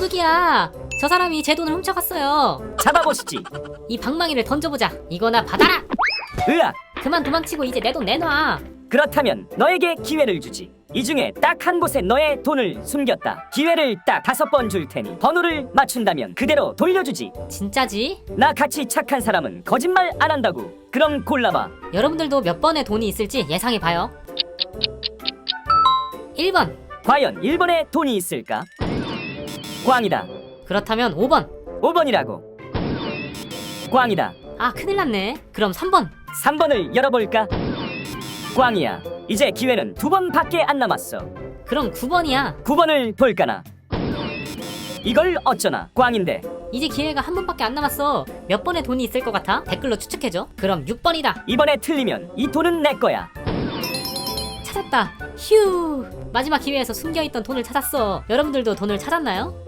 도둑이야. 저 사람이 제 돈을 훔쳐갔어요. 잡아보시지. 이 방망이를 던져보자. 이거나 받아라. 으악. 그만 도망치고 이제 내 돈 내놔. 그렇다면 너에게 기회를 주지. 이 중에 딱 한 곳에 너의 돈을 숨겼다. 기회를 딱 다섯 번 줄 테니 번호를 맞춘다면 그대로 돌려주지. 진짜지? 나 같이 착한 사람은 거짓말 안 한다고. 그럼 골라봐. 여러분들도 몇 번의 돈이 있을지 예상해 봐요. 1번. 과연 1번에 돈이 있을까? 꽝이다. 그렇다면 5번. 5번이라고. 꽝이다. 아, 큰일 났네. 그럼 3번. 3번을 열어볼까? 꽝이야. 이제 기회는 두 번밖에 안 남았어. 그럼 9번이야. 9번을 볼까나. 이걸 어쩌나? 꽝인데. 이제 기회가 한 번밖에 안 남았어. 몇 번의 돈이 있을 것 같아? 댓글로 추측해줘. 그럼 6번이다. 이번에 틀리면 이 돈은 내 거야. 찾았다. 휴. 마지막 기회에서 숨겨있던 돈을 찾았어. 여러분들도 돈을 찾았나요?